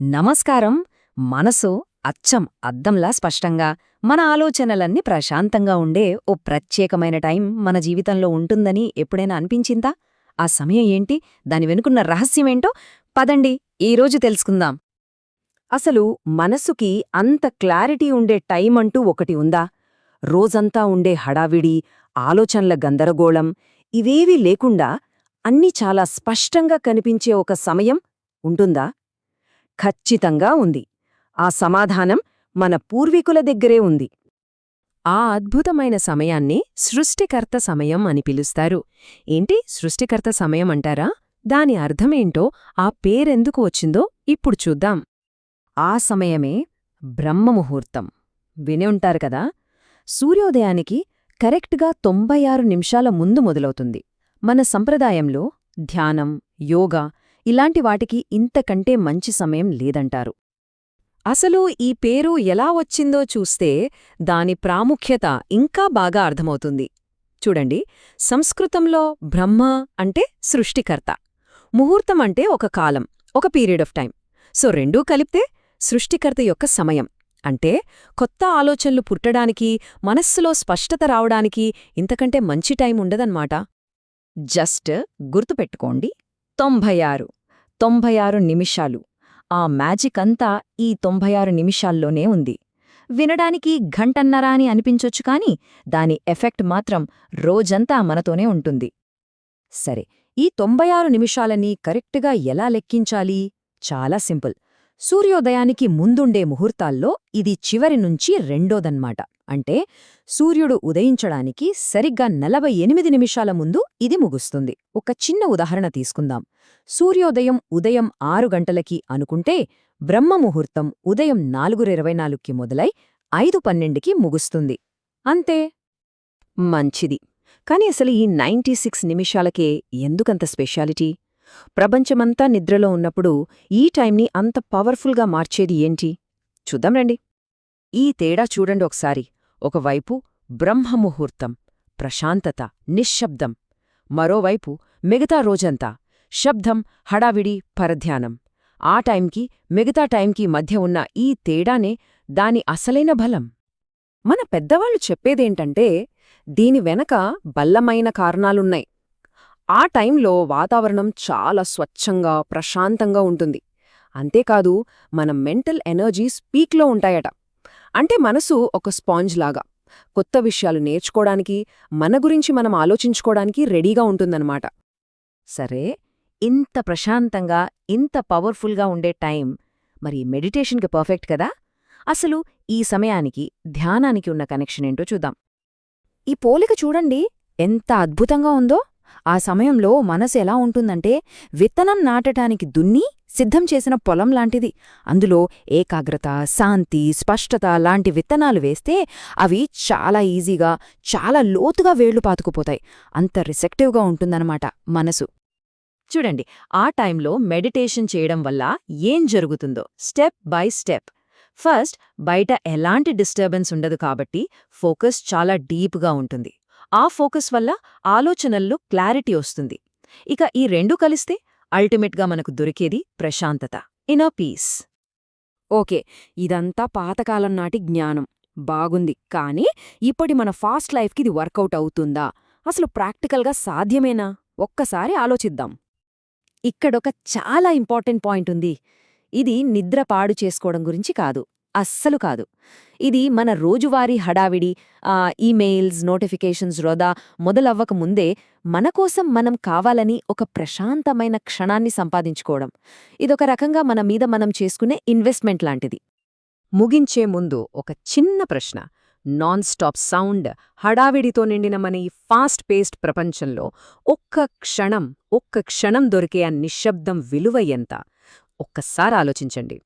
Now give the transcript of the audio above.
నమస్కారం. మనసు అచ్చం అద్దంలా స్పష్టంగా మన ఆలోచనలన్నీ ప్రశాంతంగా ఉండే ఓ ప్రత్యేకమైన టైం మన జీవితంలో ఉంటుందని ఎప్పుడైనా అనిపించిందా? ఆ సమయం ఏంటి? దాని వెనుకున్న రహస్యమేంటో పదండి ఈరోజు తెలుసుకుందాం. అసలు మనసుకి అంత క్లారిటీ ఉండే టైం అంటూ ఒకటి ఉందా? రోజంతా ఉండే హడావిడి ఆలోచనల గందరగోళం ఇవేవీ లేకుండా అన్నీ చాలా స్పష్టంగా కనిపించే ఒక సమయం ఉంటుందా? ఖచ్చితంగా ఉంది. ఆ సమాధానం మన పూర్వీకుల దగ్గరే ఉంది. ఆ అద్భుతమైన సమయాన్ని సృష్టికర్త సమయం అని పిలుస్తారు. ఏంటి సృష్టికర్త సమయం అంటారా? దాని అర్థమేంటో ఆ పేరెందుకు వచ్చిందో ఇప్పుడు చూద్దాం. ఆ సమయమే బ్రహ్మముహూర్తం. విని ఉంటారు కదా? సూర్యోదయానికి కరెక్ట్గా తొంభై ఆరు నిమిషాల ముందు మొదలవుతుంది. మన సంప్రదాయంలో ధ్యానం యోగా ఇలాంటి వాటికి ఇంతకంటే మంచి సమయం లేదంటారు. అసలు ఈ పేరు ఎలా వచ్చిందో చూస్తే దాని ప్రాముఖ్యత ఇంకా బాగా అర్థమవుతుంది. చూడండి సంస్కృతంలో బ్రహ్మ అంటే సృష్టికర్త. ముహూర్తం అంటే ఒక కాలం ఒక పీరియడ్ ఆఫ్ టైం సో రెండూ కలిపితే సృష్టికర్త యొక్క సమయం. అంటే కొత్త ఆలోచనలు పుట్టడానికి మనస్సులో స్పష్టత రావడానికి ఇంతకంటే మంచి టైం ఉండదన్నమాట. జస్ట్ గుర్తుపెట్టుకోండి. తొంభై ఆరు తొంభై ఆరు నిమిషాలు. ఆ మ్యాజిక్ అంతా ఈ తొంభై ఆరు నిమిషాల్లోనే ఉంది. వినడానికి ఘంటన్నరా అని అనిపించొచ్చు కాని దాని ఎఫెక్ట్ మాత్రం రోజంతా మనతోనే ఉంటుంది. సరే ఈ తొంభై ఆరు నిమిషాలని కరెక్ట్గా ఎలా లెక్కించాలి? చాలా సింపుల్. సూర్యోదయానికి ముందుండే ముహూర్తాల్లో ఇది చివరి నుంచి రెండోదన్మాట. అంటే సూర్యుడు ఉదయించడానికి సరిగ్గా నలభై ఎనిమిది నిమిషాల ముందు ఇది ముగుస్తుంది. ఒక చిన్న ఉదాహరణ తీసుకుందాం. సూర్యోదయం ఉదయం ఆరు గంటలకి అనుకుంటే బ్రహ్మముహూర్తం ఉదయం నాలుగు ఇరవై నాలుగుకి మొదలై ఐదు పన్నెండుకి ముగుస్తుంది. అంతే? మంచిది. కాని అసలు ఈ నైంటీ సిక్స్ నిమిషాలకే ఎందుకంత స్పెషాలిటీ? ప్రపంచమంతా నిద్రలో ఉన్నప్పుడు ఈ టైంని అంత పవర్ఫుల్గా మార్చేది ఏంటి? చూద్దాం రండి. ఈ తేడా చూడండి ఒకసారి. ఒకవైపు బ్రహ్మముహూర్తం ప్రశాంతత నిశ్శబ్దం మరోవైపు మిగతా రోజంతా శబ్దం హడావిడి పరధ్యానం. ఆ టైంకి మిగతా టైంకి మధ్య ఉన్న ఈ తేడానే దాని అసలైన బలం. మన పెద్దవాళ్ళు చెప్పేదేంటంటే దీని వెనక బల్లమైన కారణాలున్నాయి. ఆ టైంలో వాతావరణం చాలా స్వచ్ఛంగా ప్రశాంతంగా ఉంటుంది. అంతేకాదు మన మెంటల్ ఎనర్జీస్ పీక్లో ఉంటాయట. అంటే మనసు ఒక స్పాంజ్ లాగా. కొత్త విషయాలు నేర్చుకోవడానికి మన గురించి మనం ఆలోచించుకోవడానికి రెడీగా ఉంటుందన్నమాట. సరే ఇంత ప్రశాంతంగా ఇంత పవర్ఫుల్గా ఉండే టైం మరి మెడిటేషన్కి పర్ఫెక్ట్ కదా? అసలు ఈ సమయానికి ధ్యానానికి ఉన్న కనెక్షన్ ఏంటో చూద్దాం. ఈ పోలిక చూడండి ఎంత అద్భుతంగా ఉందో! ఆ సమయంలో మనసు ఎలా ఉంటుందంటే విత్తనం నాటటానికి దున్ని సిద్ధం చేసిన పొలం లాంటిది. అందులో ఏకాగ్రత శాంతి స్పష్టత లాంటి విత్తనాలు వేస్తే అవి చాలా ఈజీగా చాలా లోతుగా వేళ్ళు పాతుకుపోతాయి. అంత రిసెక్టివ్గా ఉంటుందన్నమాట మనసు. చూడండి ఆ టైంలో మెడిటేషన్ చేయడం వల్ల ఏం జరుగుతుందో స్టెప్ బై స్టెప్. ఫస్ట్ బయట ఎలాంటి డిస్టర్బెన్స్ ఉండదు కాబట్టి ఫోకస్ చాలా డీప్గా ఉంటుంది. ఆ ఫోకస్ వల్ల ఆలోచనల్లో క్లారిటీ వస్తుంది. ఇక ఈ రెండు కలిస్తే అల్టిమేట్గా మనకు దొరికేది ప్రశాంతత. In peace. ఓకే ఇదంతా పాతకాలం నాటి జ్ఞానం. బాగుంది. కానీ ఇప్పటి మన ఫాస్ట్ లైఫ్కి ఇది వర్కౌట్ అవుతుందా? అసలు ప్రాక్టికల్గా సాధ్యమేనా? ఒక్కసారి ఆలోచిద్దాం. ఇక్కడొక చాలా ఇంపార్టెంట్ పాయింట్ ఉంది. ఇది నిద్ర పాడు చేసుకోవడం గురించి కాదు. అస్సలు కాదు. ఇది మన రోజువారీ హడావిడి ఆ ఈమెయిల్స్ నోటిఫికేషన్స్ రోదా మొదలవ్వక ముందే మనకోసం మనం కావాలని ఒక ప్రశాంతమైన క్షణాన్ని సంపాదించుకోవడం. ఇదొక రకంగా మన మీద మనం చేసుకునే ఇన్వెస్ట్మెంట్ లాంటిది. ముగించే ముందు ఒక చిన్న ప్రశ్న. నాన్ స్టాప్ సౌండ్ హడావిడితో నిండిన మన ఈ ఫాస్ట్ పేస్డ్ ప్రపంచంలో ఒక్క క్షణం ఒక్క క్షణం దొరికే ఆ నిశ్శబ్దం విలువ ఎంత? ఒక్కసారి ఆలోచించండి.